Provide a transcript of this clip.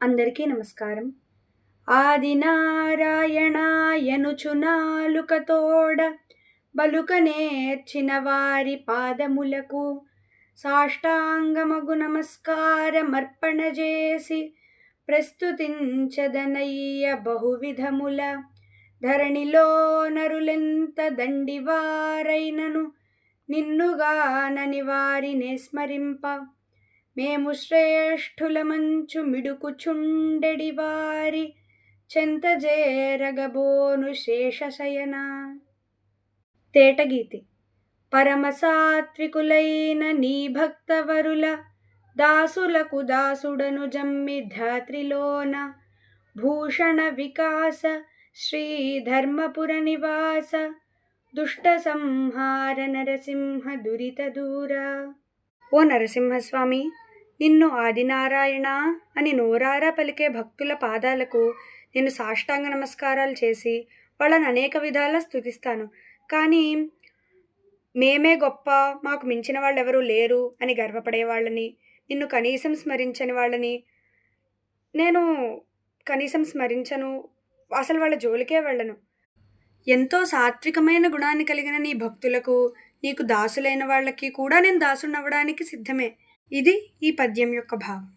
అందరికీ నమస్కారం. ఆదినారాయణాయనుచు నాలుకతోడ బలుక నేర్చిన వారి పాదములకు సాష్టాంగమగు నమస్కారమర్పణ చేసి ప్రస్తుతించదనయ్య బహువిధముల ధరణిలో నరులెంత దండివారైనను నిన్నుగానని వారినే స్మరింప మేము శ్రేష్ఠులమంచు మిడుకుచుండెడి వారి చెంతజేరగబోను శేషశయన. తేటగీతి. పరమసాత్వికులైన నీ భక్తవరుల దాసులకు దాసుడను జమ్మి ధాత్రిలోన భూషణ వికాస శ్రీధర్మపుర నివాస దుష్ట సంహార నరసింహ దురిత దూర. ఓ నరసింహస్వామి నిన్ను ఆదినారాయణ అని నోరారా పలికే భక్తుల పాదాలకు నేను సాష్టాంగ నమస్కారాలు చేసి వాళ్ళని అనేక విధాలా స్థుతిస్తాను కానీ మేమే గొప్ప మాకు మించిన వాళ్ళు ఎవరూ లేరు అని గర్వపడే వాళ్ళని నిన్ను కనీసం స్మరించని వాళ్ళని నేను కనీసం స్మరించను అసలు వాళ్ళ జోలికే వెళ్ళను. ఎంతో సాత్వికమైన గుణాన్ని కలిగిన నీ భక్తులకు నీకు దాసులైన వాళ్ళకి కూడా నేను దాసునవ్వడానికి సిద్ధమే. ఇది ఈ పద్యం యొక్క భావం.